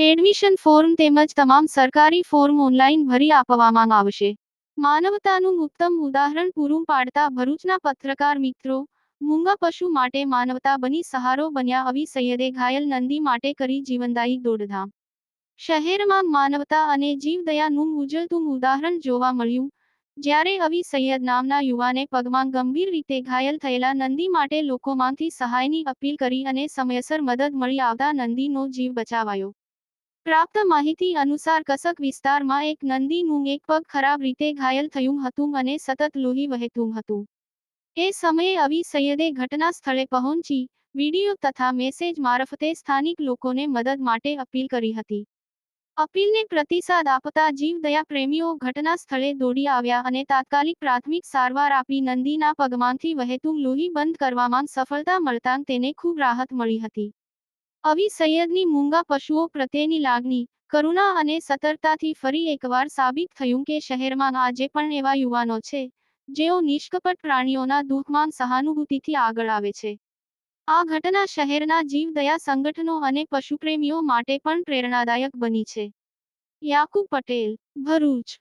Admission form તેમજ તમામ સરકારી ફોર્મ ઓનલાઈન ભરી આપવામાં આવશે. માનવતાનું ઉત્તમ ઉદાહરણ પૂરું પાડતા ભરૂચના પત્રકાર મિત્રો, મૂંગા પશુ માટે માનવતા બની સહારો બન્યા અવી સૈયદે ઘાયલ નંદી માટે કરી જીવનદાયી દોડધામ. શહેરમાં માનવતા અને જીવદયાનું ઉજળતું ઉદાહરણ જોવા મળ્યું, જ્યારે અવી સૈયદ નામના યુવાને પગમાં ગંભીર રીતે ઘાયલ થયેલા નંદી માટે લોકોમાંથી સહાયની અપીલ કરી અને સમયસર મદદ મળી આવતા નંદીનો જીવ બચાવાયો. પ્રાપ્ત માહિતી અનુસાર કસક વિસ્તારમાં એક નંદીનું એક પગ ખરાબ રીતે ઘાયલ થયું હતું અને સતત લોહી વહેતું હતું. એ સમયે અવી સૈયદે ઘટના સ્થળે પહોંચી વીડિયો તથા મેસેજ મારફતે સ્થાનિક લોકોને મદદ માટે અપીલ કરી હતી. અપીલને પ્રતિસાદ આપતા જીવદયા પ્રેમીઓ ઘટના સ્થળે દોડી આવ્યા અને તાત્કાલિક પ્રાથમિક સારવાર આપી નંદીના પગમાંથી વહેતું લોહી બંધ કરવામાં સફળતા મળતાં તેને ખૂબ રાહત મળી હતી. અવી સૈયદની મૂંગા પશુઓ પ્રત્યેની લાગણી, કરુણા અને સતર્કતાથી ફરી એકવાર સાબિત થયું કે શહેરમાં આજે પણ એવા યુવાનો છે, જેઓ નિષ્કપટ પ્રાણીઓના દુઃખમાં સહાનુભૂતિથી આગળ આવે છે. આ ઘટના શહેરના જીવદયા સંગઠનો અને પશુપ્રેમીઓ માટે પણ પ્રેરણાદાયક બની છે. યાકુબ પટેલ, ભરૂચ.